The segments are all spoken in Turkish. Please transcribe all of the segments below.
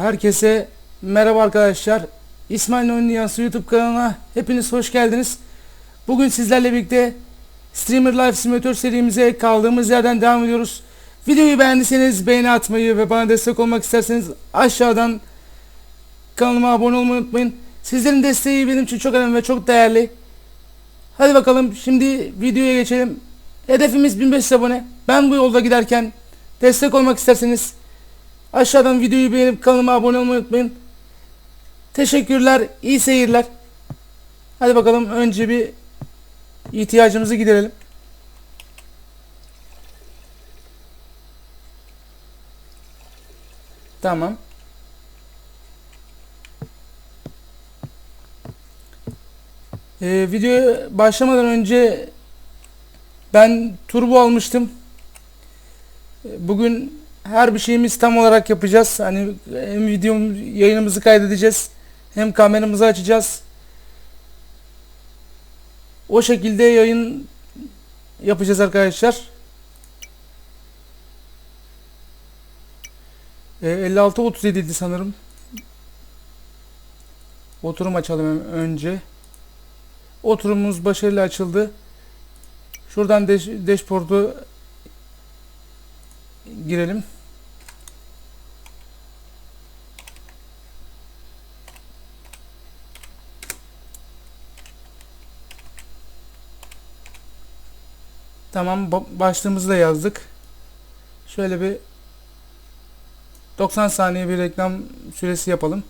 Herkese merhaba arkadaşlar. İsmail Dünyası YouTube kanalına hepiniz hoş geldiniz. Bugün sizlerle birlikte Streamer Life Simulator serimize kaldığımız yerden devam ediyoruz. Videoyu beğendiyseniz beğeni atmayı ve bana destek olmak isterseniz aşağıdan kanalıma abone olmayı unutmayın. Sizlerin desteği benim için çok önemli ve çok değerli. Hadi bakalım şimdi videoya geçelim. Hedefimiz 1500 abone. Ben bu yolda giderken destek olmak isterseniz Aşağıdan videoyu beğenip kanalıma abone olmayı unutmayın. Teşekkürler, iyi seyirler. Hadi bakalım önce bir ihtiyacımızı giderelim. Tamam. Ee, videoya başlamadan önce ben turbo almıştım. Bugün her bir şeyimiz tam olarak yapacağız. Hani hem video yayınımızı kaydedeceğiz hem kameramızı açacağız. O şekilde yayın yapacağız arkadaşlar. E, 56 37 idi sanırım. Oturum açalım önce. Oturumumuz başarılı açıldı. Şuradan dash, dashboard'u girelim. Tamam ba- başlığımızı da yazdık. Şöyle bir 90 saniye bir reklam süresi yapalım.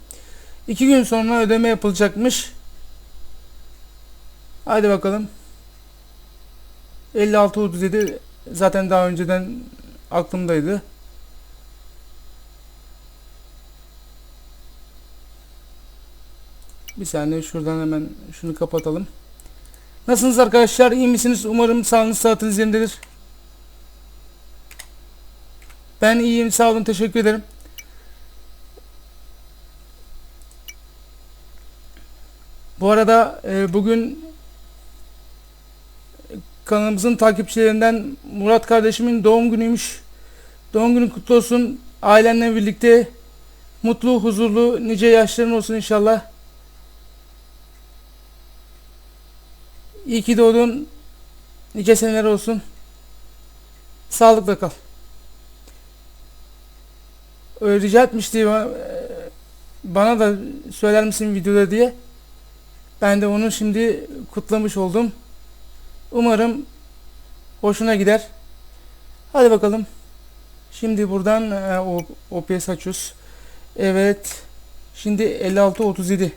2 gün sonra ödeme yapılacakmış. Haydi bakalım. 56 37 zaten daha önceden aklımdaydı. Bir saniye şuradan hemen şunu kapatalım. Nasılsınız arkadaşlar? İyi misiniz? Umarım sağlığınız saatiniz yerindedir. Ben iyiyim. Sağ olun. Teşekkür ederim. Bu arada e, bugün kanalımızın takipçilerinden Murat kardeşimin doğum günüymüş. Doğum günün kutlu olsun. Ailenle birlikte mutlu, huzurlu, nice yaşların olsun inşallah. İyi ki doğdun. Nice seneler olsun. Sağlıkla kal. Öyle rica etmişti e, bana da söyler misin videoda diye. Ben de onu şimdi kutlamış oldum. Umarım hoşuna gider. Hadi bakalım. Şimdi buradan e, OPS açıyoruz. Evet. Şimdi 56 37.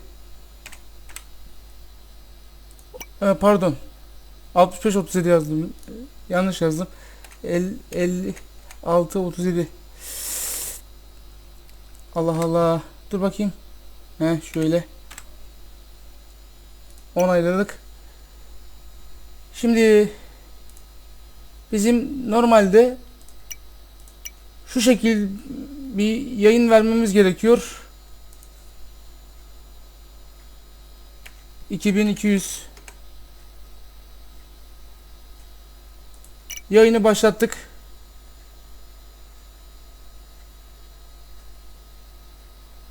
E, pardon. 65 37 yazdım. Yanlış yazdım. El- 56 37. Allah Allah. Dur bakayım. He şöyle. Onayladık. Şimdi bizim normalde şu şekil bir yayın vermemiz gerekiyor. 2200 Yayını başlattık.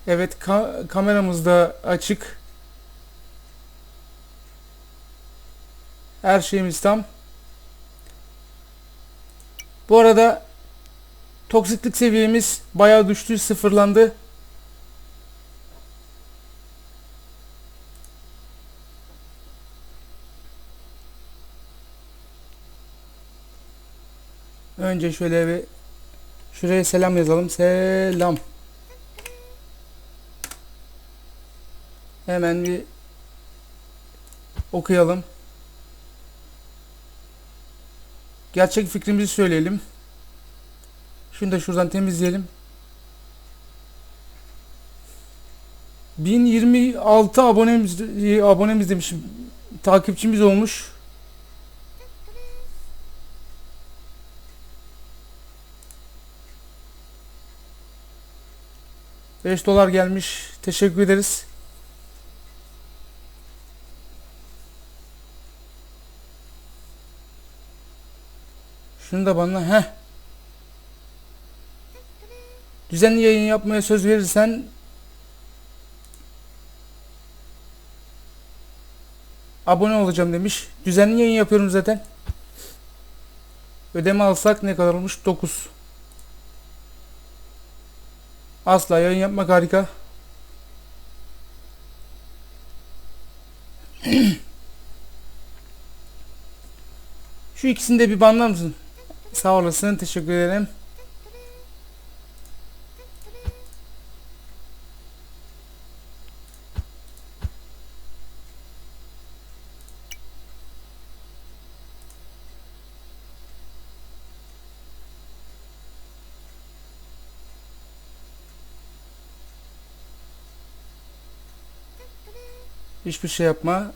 Evet ka- kameramız da açık. Her şeyimiz tam. Bu arada toksiklik seviyemiz bayağı düştü, sıfırlandı. Önce şöyle bir şuraya selam yazalım. Selam. Hemen bir okuyalım. Gerçek fikrimizi söyleyelim. Şunu da şuradan temizleyelim. 1026 abonemiz abonemiz demişim. Takipçimiz olmuş. Beş dolar gelmiş. Teşekkür ederiz. Şunu da bana heh. Düzenli yayın yapmaya söz verirsen abone olacağım demiş. Düzenli yayın yapıyorum zaten. Ödeme alsak ne kadar olmuş? 9. Asla yayın yapmak harika. Şu ikisini de bir banlar mısın? Sağ olasın. Teşekkür ederim. Hiçbir şey yapma.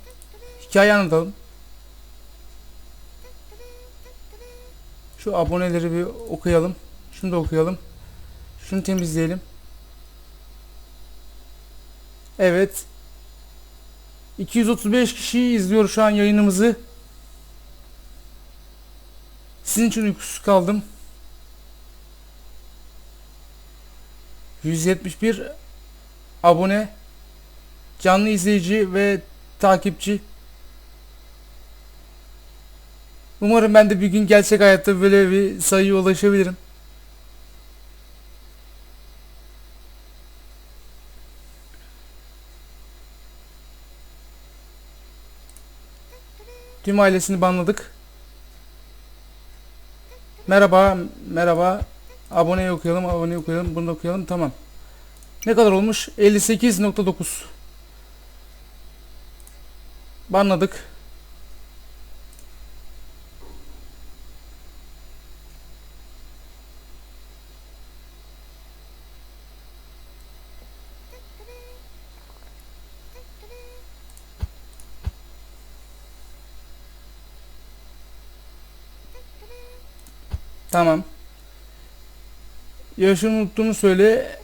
Hikaye anlatalım. Şu aboneleri bir okuyalım. Şunu da okuyalım. Şunu temizleyelim. Evet. 235 kişi izliyor şu an yayınımızı. Sizin için uykusuz kaldım. 171 abone, canlı izleyici ve takipçi. Umarım ben de bir gün gerçek hayatta böyle bir sayıya ulaşabilirim. Tüm ailesini banladık. Merhaba, merhaba. Aboneyi okuyalım, aboneyi okuyalım, bunu da okuyalım. Tamam. Ne kadar olmuş? 58.9. Banladık. Tamam. Yaşını unuttuğunu söyle.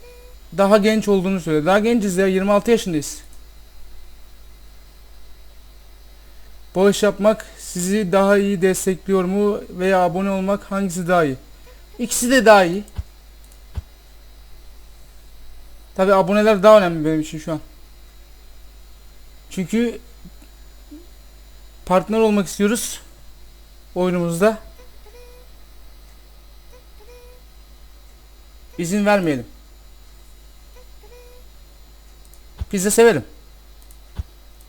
Daha genç olduğunu söyle. Daha genciz ya. 26 yaşındayız. Bağış yapmak sizi daha iyi destekliyor mu veya abone olmak hangisi daha iyi? İkisi de daha iyi. Tabi aboneler daha önemli benim için şu an. Çünkü partner olmak istiyoruz oyunumuzda. İzin vermeyelim. De severim.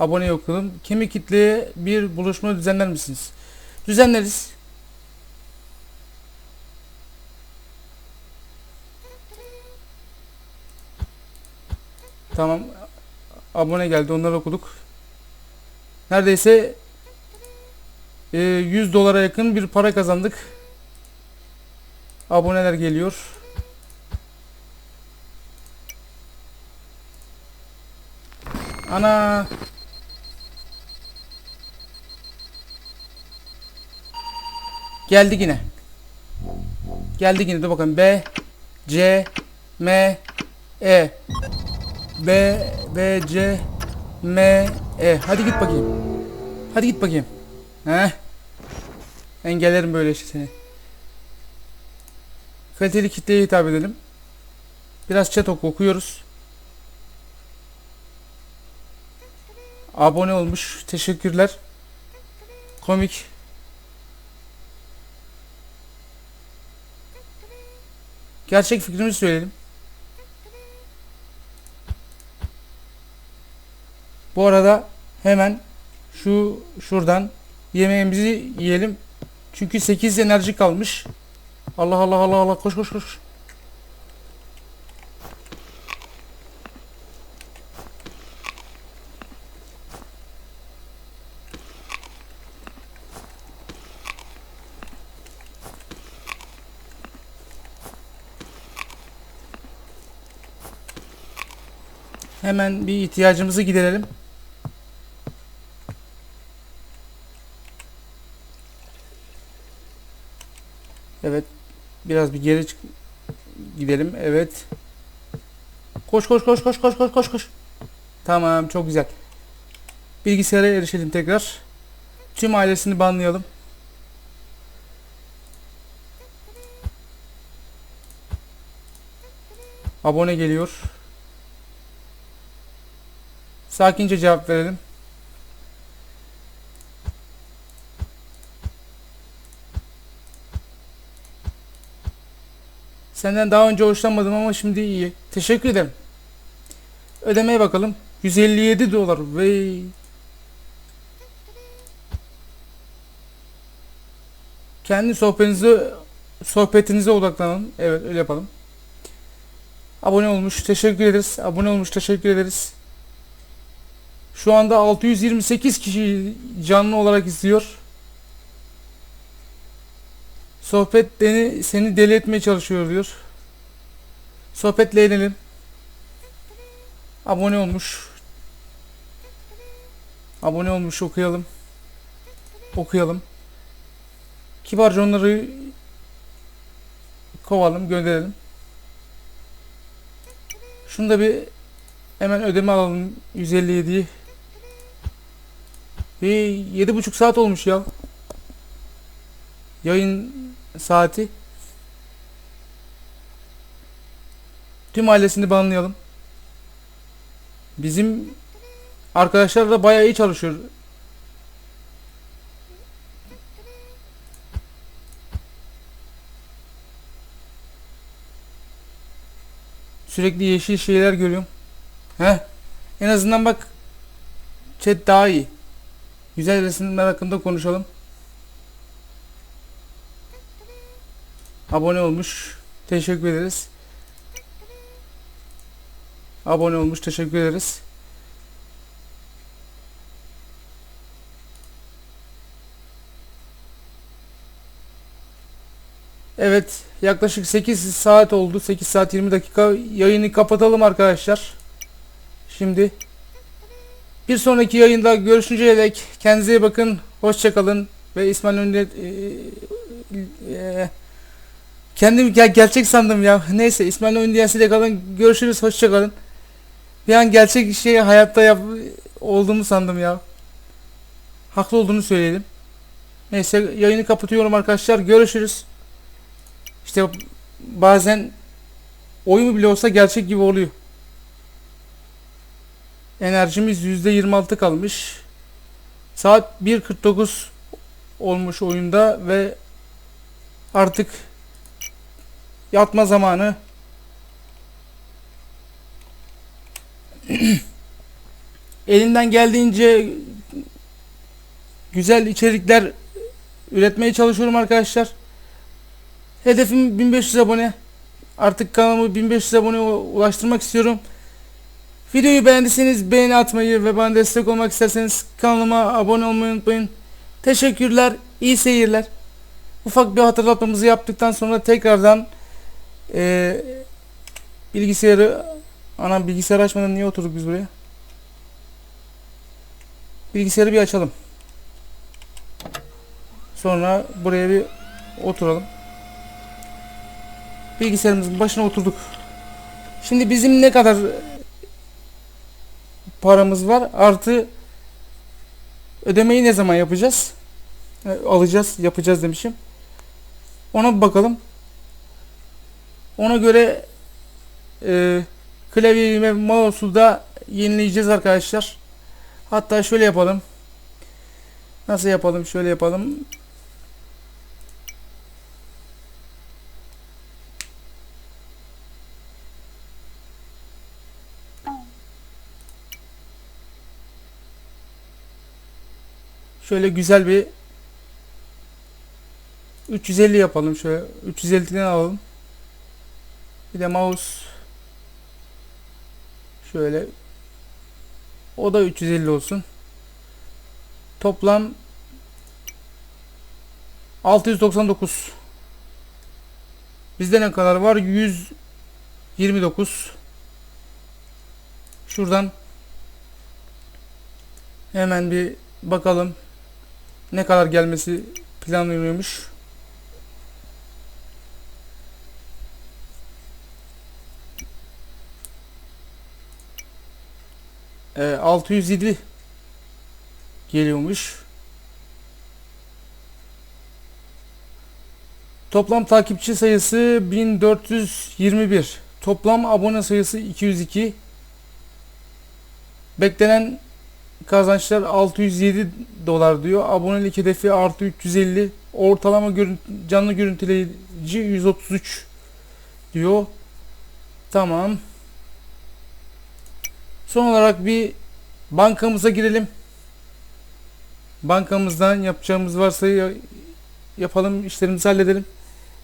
Abone okuyalım. Kemik kitleye bir buluşma düzenler misiniz? Düzenleriz. Tamam. Abone geldi. Onları okuduk. Neredeyse e, 100 dolara yakın bir para kazandık. Aboneler geliyor. Ana. Geldi yine. Geldi yine. Dur bakalım. B C M E B B C M E Hadi git bakayım. Hadi git bakayım. He? Engellerim böyle işte seni. Kaliteli kitleye hitap edelim. Biraz chat oku okuyoruz. Abone olmuş. Teşekkürler. Komik. Gerçek fikrimizi söyleyelim. Bu arada hemen şu şuradan yemeğimizi yiyelim. Çünkü 8 enerji kalmış. Allah Allah Allah Allah koş koş koş. Hemen bir ihtiyacımızı giderelim. Evet. Biraz bir geri gidelim. Evet. Koş koş koş koş koş koş koş koş. Tamam çok güzel. Bilgisayara erişelim tekrar. Tüm ailesini banlayalım. Abone geliyor. Sakince cevap verelim. Senden daha önce hoşlanmadım ama şimdi iyi. Teşekkür ederim. Ödemeye bakalım. 157 dolar. Vey. Kendi sohbetinize sohbetinize odaklanalım. Evet öyle yapalım. Abone olmuş teşekkür ederiz. Abone olmuş teşekkür ederiz. Şu anda 628 kişi canlı olarak izliyor. Sohbet beni seni deli etmeye çalışıyor diyor. Sohbetle edelim. Abone olmuş. Abone olmuş okuyalım. Okuyalım. Kibarca onları kovalım, gönderelim. Şunu da bir hemen ödeme alalım 157'yi. Yedi buçuk saat olmuş ya. Yayın saati. Tüm ailesini banlayalım. Bizim arkadaşlar da bayağı iyi çalışıyor. Sürekli yeşil şeyler görüyorum. Heh. En azından bak chat daha iyi. Güzel resimler hakkında konuşalım. Abone olmuş. Teşekkür ederiz. Abone olmuş. Teşekkür ederiz. Evet, yaklaşık 8 saat oldu. 8 saat 20 dakika. Yayını kapatalım arkadaşlar. Şimdi bir sonraki yayında görüşünceye dek kendinize iyi bakın. Hoşçakalın ve İsmail Önde e, e, kendim gel gerçek sandım ya. Neyse İsmail Öndiyesi'yle kalın. Görüşürüz. Hoşçakalın. Bir an gerçek şey hayatta yap olduğumu sandım ya. Haklı olduğunu söyleyelim. Neyse yayını kapatıyorum arkadaşlar. Görüşürüz. İşte bazen oyun bile olsa gerçek gibi oluyor. Enerjimiz %26 kalmış. Saat 1.49 olmuş oyunda ve artık yatma zamanı. Elimden geldiğince güzel içerikler üretmeye çalışıyorum arkadaşlar. Hedefim 1500 abone. Artık kanalımı 1500 abone ulaştırmak istiyorum. Videoyu beğendiyseniz beğeni atmayı ve bana destek olmak isterseniz kanalıma abone olmayı unutmayın. Teşekkürler, iyi seyirler. Ufak bir hatırlatmamızı yaptıktan sonra tekrardan e, bilgisayarı ana bilgisayar açmadan niye oturduk biz buraya? Bilgisayarı bir açalım. Sonra buraya bir oturalım. Bilgisayarımızın başına oturduk. Şimdi bizim ne kadar paramız var artı ödemeyi ne zaman yapacağız? E, alacağız, yapacağız demişim. Ona bakalım. Ona göre e, klavyeyi ve mouse'u da yenileyeceğiz arkadaşlar. Hatta şöyle yapalım. Nasıl yapalım? Şöyle yapalım. Şöyle güzel bir 350 yapalım şöyle 350'den alalım. Bir de mouse şöyle o da 350 olsun. Toplam 699 Bizde ne kadar var? 129 Şuradan hemen bir bakalım ne kadar gelmesi planlanıyormuş. E, 607 geliyormuş. Toplam takipçi sayısı 1421. Toplam abone sayısı 202. Beklenen kazançlar 607 dolar diyor. Abonelik hedefi artı 350. Ortalama görüntü, canlı görüntüleyici 133. diyor. Tamam. Son olarak bir bankamıza girelim. Bankamızdan yapacağımız varsa ya- yapalım, işlerimizi halledelim.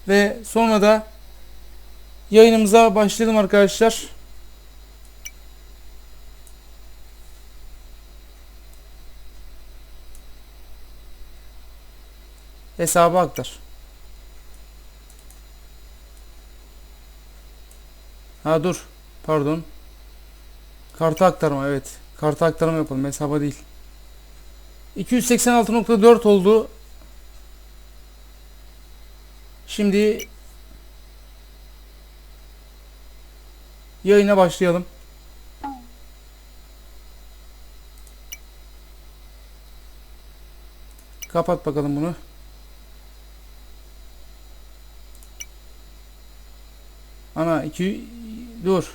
Ve sonra da yayınımıza başlayalım arkadaşlar. Hesabı aktar. Ha dur. Pardon. Karta aktarma evet. Karta aktarma yapalım hesaba değil. 286.4 oldu. Şimdi yayına başlayalım. Kapat bakalım bunu. Ana iki dur.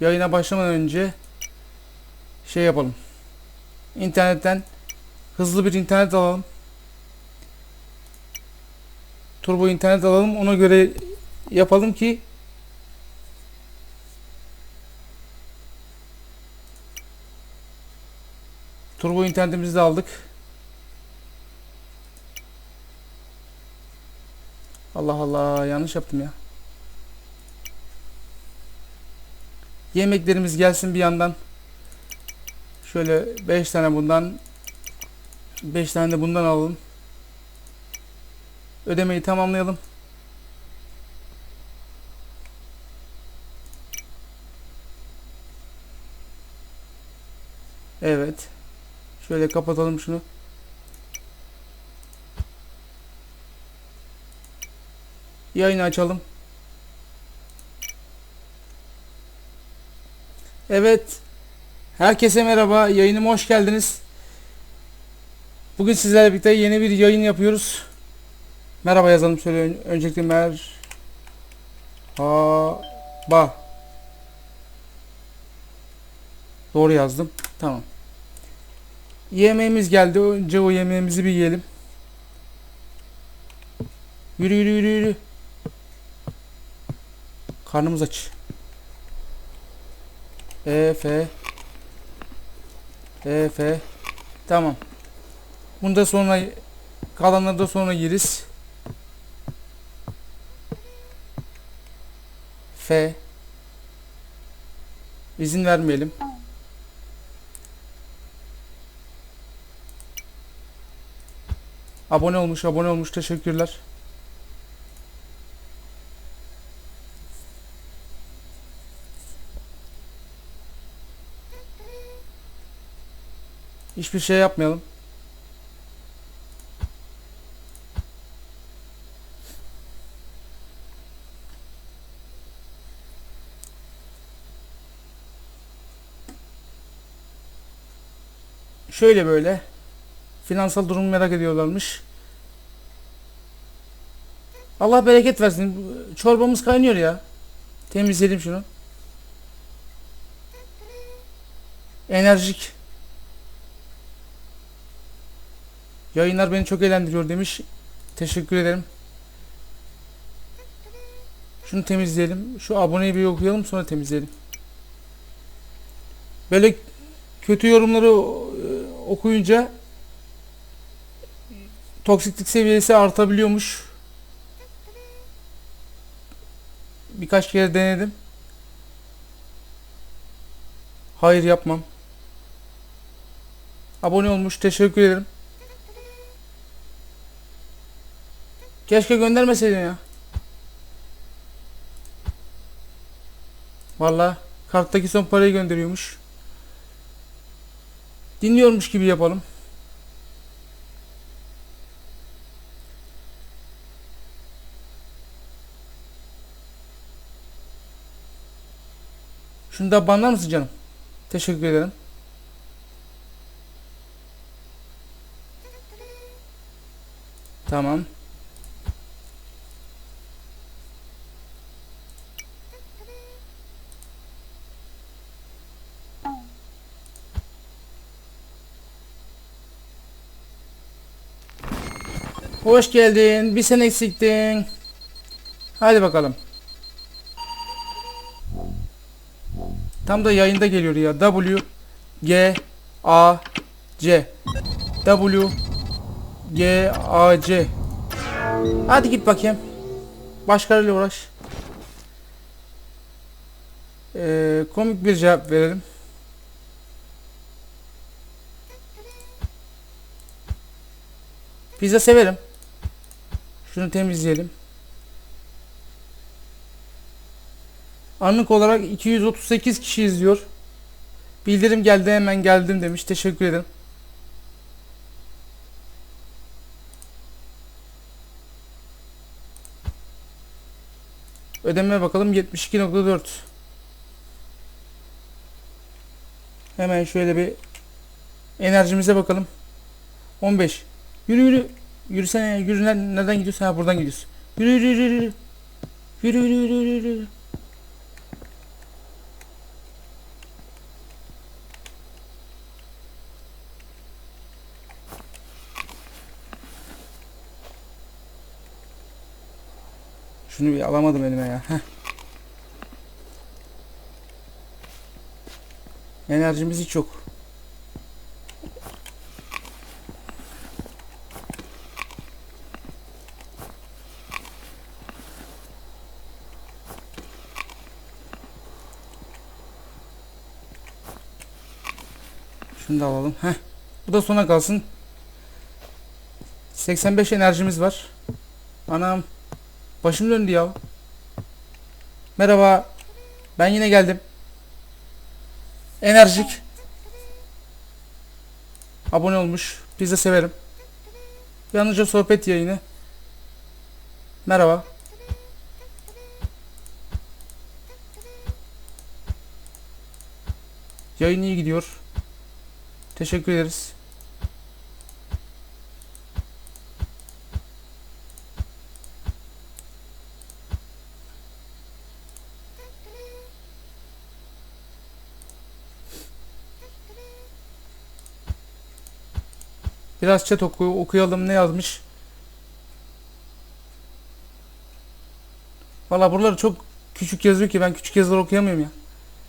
Yayına başlamadan önce şey yapalım. İnternetten hızlı bir internet alalım. Turbo internet alalım. Ona göre yapalım ki Turbo internetimizi de aldık. Allah Allah yanlış yaptım ya. Yemeklerimiz gelsin bir yandan. Şöyle 5 tane bundan 5 tane de bundan alalım. Ödemeyi tamamlayalım. Evet. Şöyle kapatalım şunu. Yayını açalım. Evet. Herkese merhaba. Yayınıma hoş geldiniz. Bugün sizlerle birlikte yeni bir yayın yapıyoruz. Merhaba yazalım şöyle ön- öncelikle mer ha ba Doğru yazdım. Tamam. Yemeğimiz geldi. Önce o yemeğimizi bir yiyelim. Yürü yürü yürü yürü. Karnımız aç. E F E F Tamam. Bunu da sonra kalanları da sonra yeriz. F İzin vermeyelim. Abone olmuş, abone olmuş. Teşekkürler. Hiçbir şey yapmayalım. Şöyle böyle. Finansal durumu merak ediyorlarmış. Allah bereket versin. Çorbamız kaynıyor ya. Temizleyelim şunu. Enerjik. Yayınlar beni çok eğlendiriyor demiş. Teşekkür ederim. Şunu temizleyelim. Şu aboneyi bir okuyalım sonra temizleyelim. Böyle kötü yorumları e, okuyunca toksiklik seviyesi artabiliyormuş. Birkaç kere denedim. Hayır yapmam. Abone olmuş. Teşekkür ederim. Keşke göndermeseydin ya. Vallahi karttaki son parayı gönderiyormuş. Dinliyormuş gibi yapalım. Şunu da banlar mısın canım? Teşekkür ederim. Tamam. Hoş geldin. Bir sen eksiktin. Hadi bakalım. Tam da yayında geliyor ya. W G A C W G A C Hadi git bakayım. Başkalarıyla uğraş. Ee, komik bir cevap verelim. Pizza severim. Şunu temizleyelim. Anlık olarak 238 kişi izliyor. Bildirim geldi hemen geldim demiş. Teşekkür ederim. Ödeme bakalım 72.4. Hemen şöyle bir enerjimize bakalım. 15. Yürü yürü. Yürüsene ya. Yürü nereden, nereden gidiyorsun? Ha buradan gidiyorsun. Yürü yürü yürü yürü. Yürü yürü yürü yürü. yürü. Şunu bir alamadım elime ya. Heh. Enerjimiz hiç yok. Şunu da alalım. Heh. Bu da sona kalsın. 85 enerjimiz var. Anam. Başım döndü ya. Merhaba. Ben yine geldim. Enerjik. Abone olmuş. De severim. Yalnızca sohbet yayını. Merhaba. Yayın iyi gidiyor. Teşekkür ederiz. Biraz chat oku okuyalım ne yazmış. Valla buraları çok küçük yazıyor ki ben küçük yazıları okuyamıyorum ya.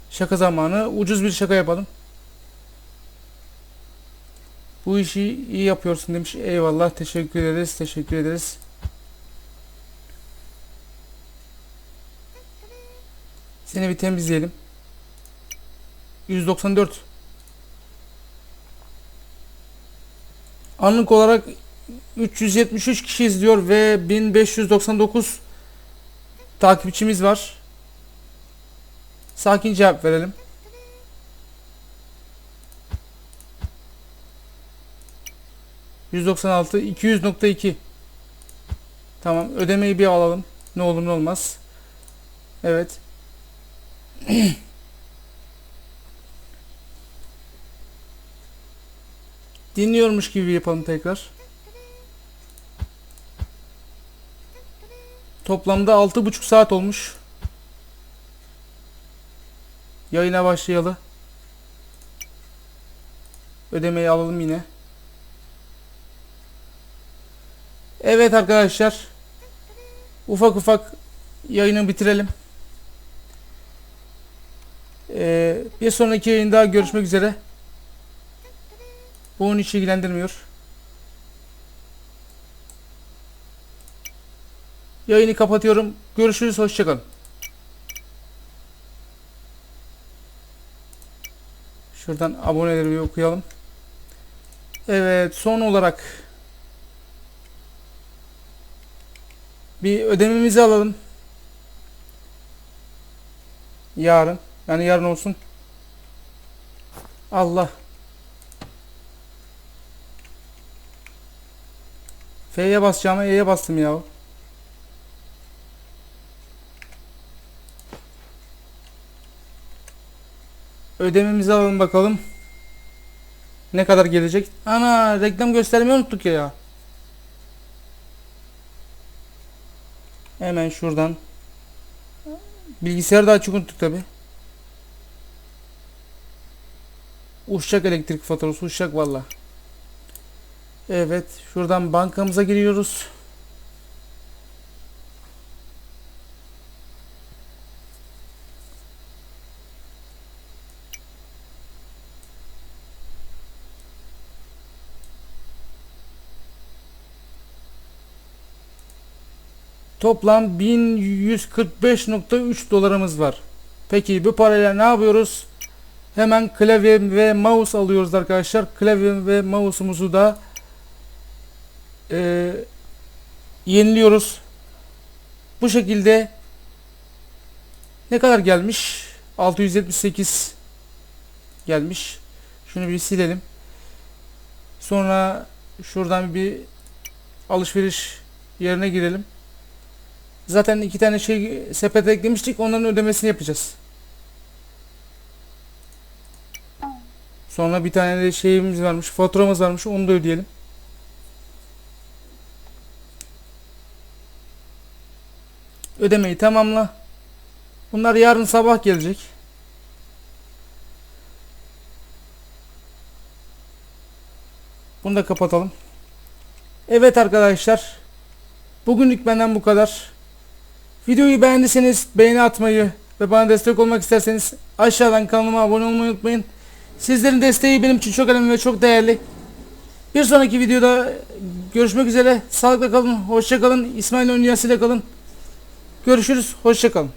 Şaka zamanı. Ucuz bir şaka yapalım. Bu işi iyi yapıyorsun demiş. Eyvallah. Teşekkür ederiz. Teşekkür ederiz. Seni bir temizleyelim. 194. Anlık olarak 373 kişi izliyor ve 1599 takipçimiz var. Sakin cevap verelim. %96 200.2 Tamam ödemeyi bir alalım. Ne olur ne olmaz. Evet. Dinliyormuş gibi yapalım tekrar. Toplamda 6,5 saat olmuş. Yayına başlayalı. Ödemeyi alalım yine. Evet arkadaşlar. Ufak ufak yayını bitirelim. Ee, bir sonraki yayında görüşmek üzere. Bu onu hiç ilgilendirmiyor. Yayını kapatıyorum. Görüşürüz. Hoşçakalın. Şuradan aboneleri okuyalım. Evet. Son olarak bir ödememizi alalım. Yarın. Yani yarın olsun. Allah. F'ye basacağıma E'ye bastım ya. Ödememizi alalım bakalım. Ne kadar gelecek? Ana reklam göstermeyi unuttuk ya. Hemen şuradan. Bilgisayarı da açık unuttuk tabi. Uçacak elektrik faturası uçacak valla. Evet şuradan bankamıza giriyoruz. Toplam 1145.3 dolarımız var. Peki bu parayla ne yapıyoruz? Hemen klavye ve mouse alıyoruz arkadaşlar. Klavye ve mouse'umuzu da e, yeniliyoruz. Bu şekilde ne kadar gelmiş? 678 gelmiş. Şunu bir silelim. Sonra şuradan bir alışveriş yerine girelim. Zaten iki tane şey sepete eklemiştik. Onların ödemesini yapacağız. Sonra bir tane de şeyimiz varmış. Faturamız varmış. Onu da ödeyelim. Ödemeyi tamamla. Bunlar yarın sabah gelecek. Bunu da kapatalım. Evet arkadaşlar. Bugünlük benden bu kadar. Videoyu beğendiyseniz beğeni atmayı ve bana destek olmak isterseniz aşağıdan kanalıma abone olmayı unutmayın. Sizlerin desteği benim için çok önemli ve çok değerli. Bir sonraki videoda görüşmek üzere. Sağlıkla kalın, hoşça kalın. İsmail Önyası ile kalın. Görüşürüz, hoşça kalın.